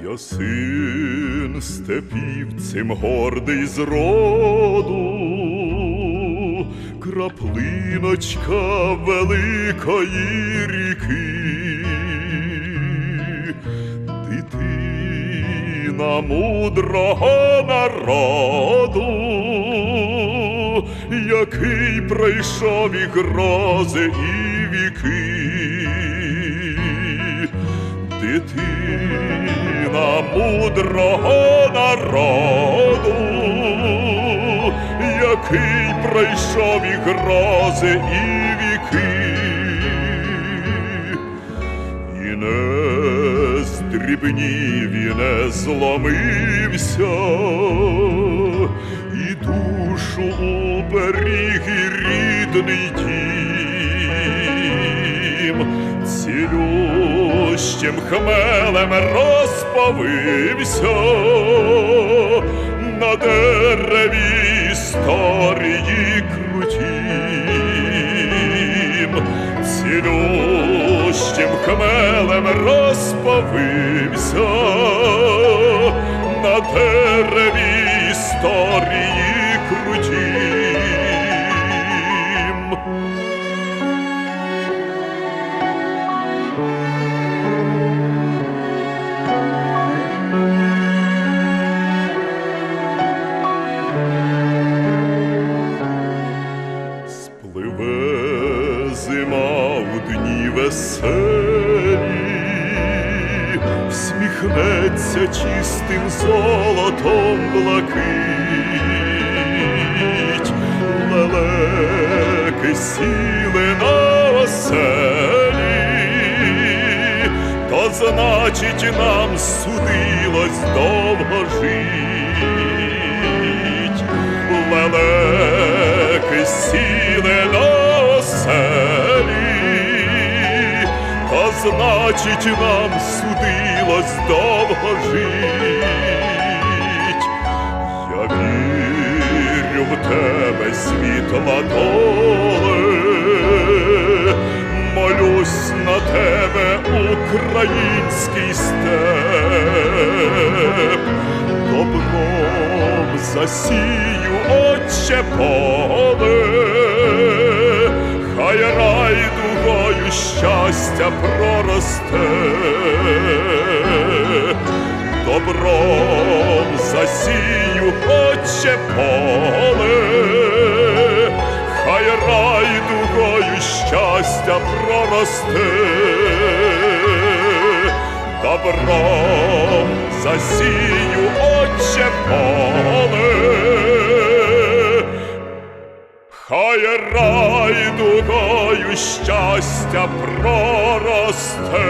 Я син степівцем гордий з роду, краплиночка великої ріки, дитина мудрого народу, який пройшов і грози, і віки. Дитина мудрого народу, який пройшов і грози, і віки, і не здрібнів, і не зломився, і душу уберіг, і рідний дім, цілющим хмелем розповився. На дереві історії крутім, цілющим хмелем розповився. На дереві історії веселі, всміхнеться чистим золотом блакить, лелеки сіли на оселі, то значить нам судилось довго жить. Значить нам судилось довго жить. Я вірю в тебе, світла доле, молюсь на тебе, український степ, добром засію, отче поле, хай райдугою щастя проросте, добром засію, отче поле, хай райдугою щастя проросте, добром засію, отче поле, хай райдугою щастя проросте.